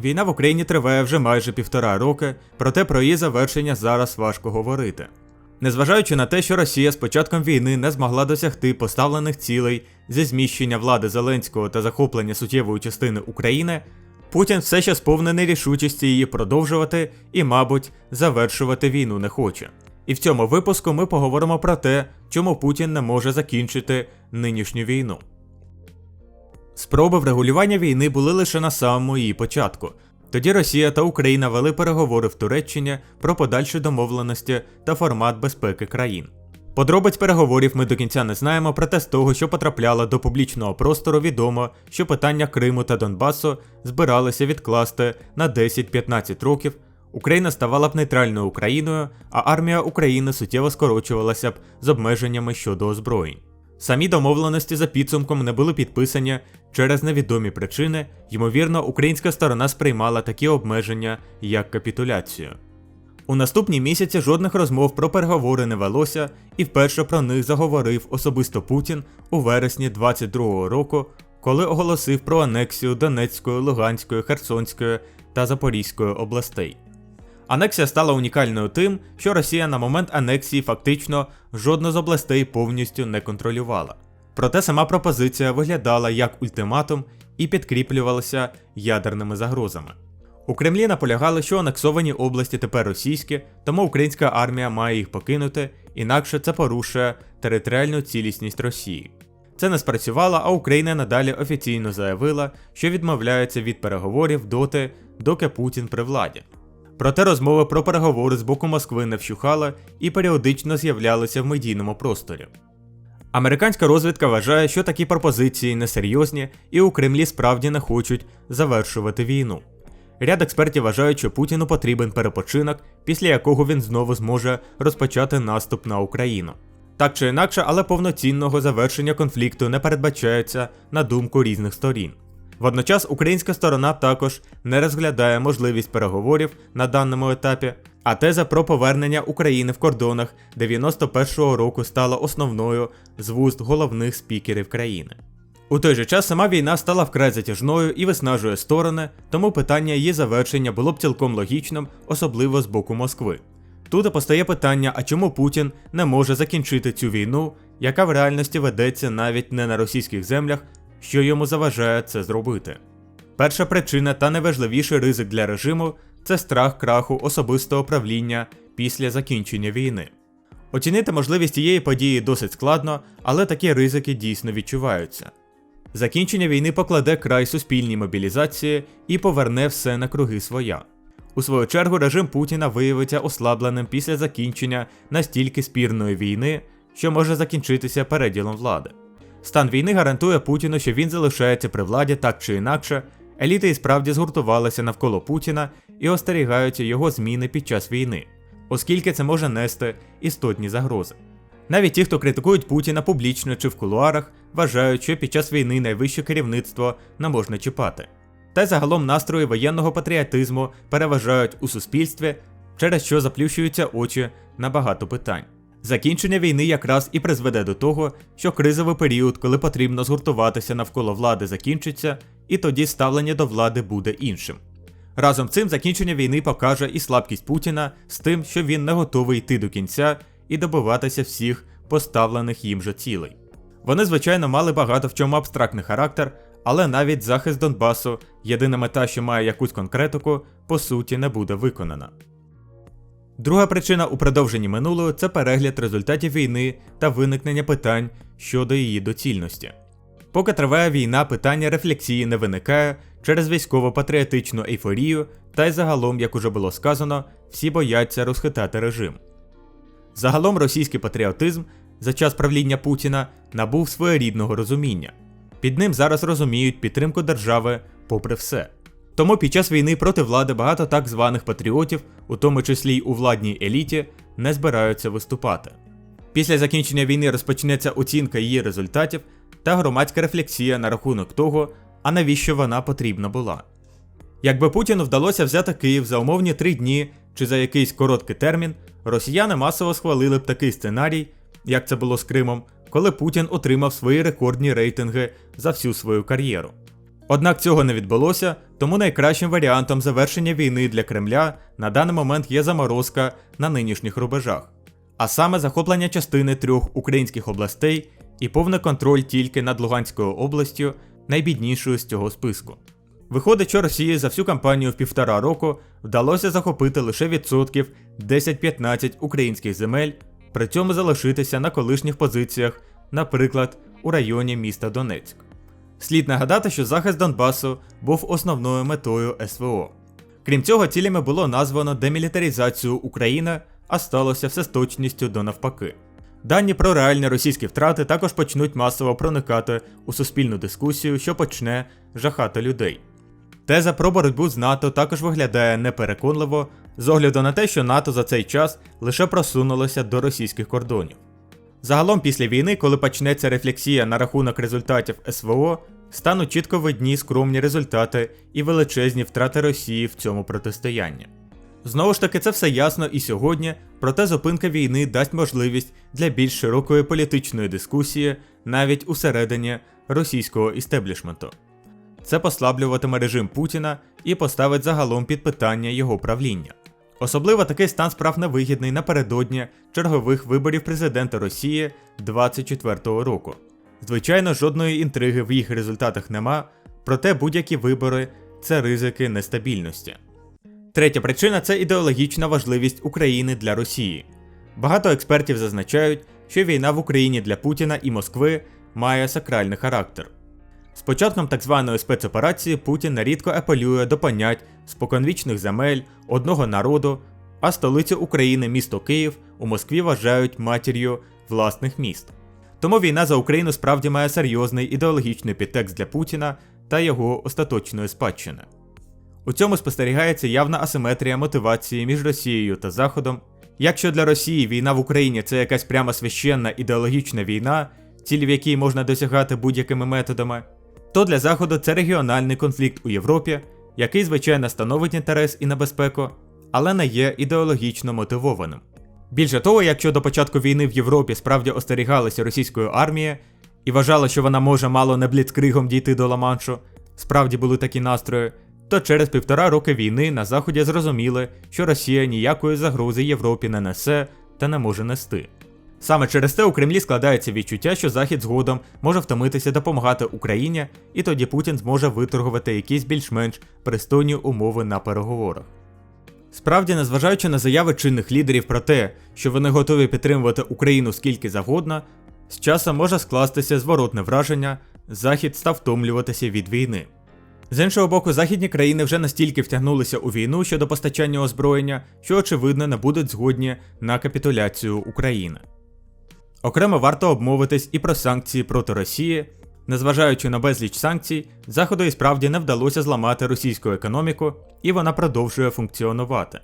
Війна в Україні триває вже майже півтора роки, проте про її завершення зараз важко говорити. Незважаючи на те, що Росія з початком війни не змогла досягти поставлених цілей зі зміщення влади Зеленського та захоплення суттєвої частини України, Путін все ще сповнений рішучості її продовжувати і, мабуть, завершувати війну не хоче. І в цьому випуску ми поговоримо про те, чому Путін не може закінчити нинішню війну. Спроби врегулювання війни були лише на самому її початку. Тоді Росія та Україна вели переговори в Туреччині про подальші домовленості та формат безпеки країн. Подробиць переговорів ми до кінця не знаємо, проте з того, що потрапляло до публічного простору, відомо, що питання Криму та Донбасу збиралися відкласти на 10-15 років. Україна ставала б нейтральною Україною, а армія України суттєво скорочувалася б з обмеженнями щодо озброєнь. Самі домовленості за підсумком не були підписані через невідомі причини, ймовірно, українська сторона сприймала такі обмеження як капітуляцію. У наступні місяці жодних розмов про переговори не велося, і вперше про них заговорив особисто Путін у вересні 22-го року, коли оголосив про анексію Донецької, Луганської, Херсонської та Запорізької областей. Анексія стала унікальною тим, що Росія на момент анексії фактично жодну з областей повністю не контролювала. Проте сама пропозиція виглядала як ультиматум і підкріплювалася ядерними загрозами. У Кремлі наполягали, що анексовані області тепер російські, тому українська армія має їх покинути, інакше це порушує територіальну цілісність Росії. Це не спрацювало, а Україна надалі офіційно заявила, що відмовляється від переговорів доти, доки Путін при владі. Проте розмови про переговори з боку Москви не вщухали і періодично з'являлися в медійному просторі. Американська розвідка вважає, що такі пропозиції несерйозні і у Кремлі справді не хочуть завершувати війну. Ряд експертів вважають, що Путіну потрібен перепочинок, після якого він знову зможе розпочати наступ на Україну. Так чи інакше, але повноцінного завершення конфлікту не передбачається на думку різних сторін. Водночас українська сторона також не розглядає можливість переговорів на даному етапі, а теза про повернення України в кордонах 91-го року стала основною з вуст головних спікерів країни. У той же час сама війна стала вкрай затяжною і виснажує сторони, тому питання її завершення було б цілком логічним, особливо з боку Москви. Тут постає питання, а чому Путін не може закінчити цю війну, яка в реальності ведеться навіть не на російських землях, що йому заважає це зробити. Перша причина та найважливіший ризик для режиму це страх краху особистого правління після закінчення війни. Оцінити можливість цієї події досить складно, але такі ризики дійсно відчуваються. Закінчення війни покладе край суспільній мобілізації і поверне все на круги своя. У свою чергу режим Путіна виявиться ослабленим після закінчення настільки спірної війни, що може закінчитися переділом влади. Стан війни гарантує Путіну, що він залишається при владі так чи інакше, еліти і справді згуртувалися навколо Путіна і остерігаються його зміни під час війни, оскільки це може нести істотні загрози. Навіть ті, хто критикують Путіна публічно чи в кулуарах, вважають, що під час війни найвище керівництво не можна чіпати. Та й загалом настрої воєнного патріотизму переважають у суспільстві, через що заплющуються очі на багато питань. Закінчення війни якраз і призведе до того, що кризовий період, коли потрібно згуртуватися навколо влади, закінчиться, і тоді ставлення до влади буде іншим. Разом з цим закінчення війни покаже і слабкість Путіна з тим, що він не готовий йти до кінця і добиватися всіх поставлених їм же цілей. Вони, звичайно, мали багато в чому абстрактний характер, але навіть захист Донбасу, єдина мета, що має якусь конкретику, по суті, не буде виконана. Друга причина у продовженні минулого це перегляд результатів війни та виникнення питань щодо її доцільності. Поки триває війна, питання рефлексії не виникає через військово-патріотичну ейфорію, та й загалом, як уже було сказано, всі бояться розхитати режим. Загалом російський патріотизм за час правління Путіна набув своєрідного розуміння. Під ним зараз розуміють підтримку держави попри все. Тому під час війни проти влади багато так званих патріотів, у тому числі й у владній еліті, не збираються виступати. Після закінчення війни розпочнеться оцінка її результатів та громадська рефлексія на рахунок того, а навіщо вона потрібна була. Якби Путіну вдалося взяти Київ за умовні три дні чи за якийсь короткий термін, росіяни масово схвалили б такий сценарій, як це було з Кримом, коли Путін отримав свої рекордні рейтинги за всю свою кар'єру. Однак цього не відбулося, тому найкращим варіантом завершення війни для Кремля на даний момент є заморозка на нинішніх рубежах, а саме захоплення частини трьох українських областей і повний контроль тільки над Луганською областю, найбіднішою з цього списку. Виходить, що Росії за всю кампанію в півтора року вдалося захопити лише відсотків 10-15 українських земель, при цьому залишитися на колишніх позиціях, наприклад, у районі міста Донецьк. Слід нагадати, що захист Донбасу був основною метою СВО. Крім цього, цілями було названо демілітаризацію України, а сталося все з точністю до навпаки. Дані про реальні російські втрати також почнуть масово проникати у суспільну дискусію, що почне жахати людей. Теза про боротьбу з НАТО також виглядає непереконливо, з огляду на те, що НАТО за цей час лише просунулося до російських кордонів. Загалом після війни, коли почнеться рефлексія на рахунок результатів СВО, стануть чітко видні скромні результати і величезні втрати Росії в цьому протистоянні. Знову ж таки, це все ясно і сьогодні, проте зупинка війни дасть можливість для більш широкої політичної дискусії навіть усередині російського істеблішменту. Це послаблюватиме режим Путіна і поставить загалом під питання його правління. Особливо такий стан справ невигідний напередодні чергових виборів президента Росії 24-го року. Звичайно, жодної інтриги в їх результатах нема, проте будь-які вибори це ризики нестабільності. Третя причина це ідеологічна важливість України для Росії. Багато експертів зазначають, що війна в Україні для Путіна і Москви має сакральний характер. З початком так званої спецоперації Путін нерідко апелює до понять споконвічних земель, одного народу, а столицю України, місто Київ, у Москві вважають матір'ю власних міст. Тому війна за Україну справді має серйозний ідеологічний підтекст для Путіна та його остаточної спадщини. У цьому спостерігається явна асиметрія мотивації між Росією та Заходом. Якщо для Росії війна в Україні це якась прямо священна ідеологічна війна, ціль в якій можна досягати будь-якими методами, то для Заходу це регіональний конфлікт у Європі, який, звичайно, становить інтерес і небезпеку, але не є ідеологічно мотивованим. Більше того, якщо до початку війни в Європі справді остерігалися російської армії і вважали, що вона може мало не бліцкригом дійти до Ла-Маншу, справді були такі настрої, то через півтора роки війни на Заході зрозуміли, що Росія ніякої загрози Європі не несе та не може нести. Саме через те у Кремлі складається відчуття, що Захід згодом може втомитися допомагати Україні, і тоді Путін зможе виторгувати якісь більш-менш пристойні умови на переговорах. Справді, незважаючи на заяви чинних лідерів про те, що вони готові підтримувати Україну скільки завгодно, з часом може скластися зворотне враження, Захід став втомлюватися від війни. З іншого боку, західні країни вже настільки втягнулися у війну щодо постачання озброєння, що очевидно не будуть згодні на капітуляцію України. Окремо варто обмовитись і про санкції проти Росії. Незважаючи на безліч санкцій, Заходу і справді не вдалося зламати російську економіку, і вона продовжує функціонувати.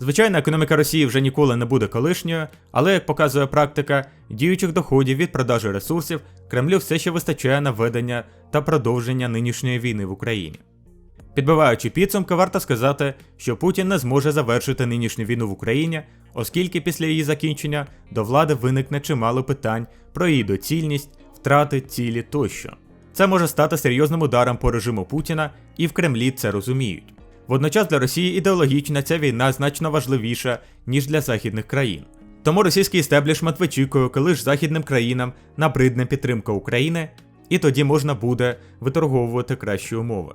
Звичайно, економіка Росії вже ніколи не буде колишньою, але, як показує практика, діючих доходів від продажу ресурсів Кремлю все ще вистачає на ведення та продовження нинішньої війни в Україні. Підбиваючи підсумки, варто сказати, що Путін не зможе завершити нинішню війну в Україні, оскільки після її закінчення до влади виникне чимало питань про її доцільність, втрати цілі тощо. Це може стати серйозним ударом по режиму Путіна, і в Кремлі це розуміють. Водночас для Росії ідеологічна ця війна значно важливіша, ніж для західних країн. Тому російський істеблішмент вичікує, коли ж західним країнам набридне підтримка України, і тоді можна буде виторговувати кращі умови.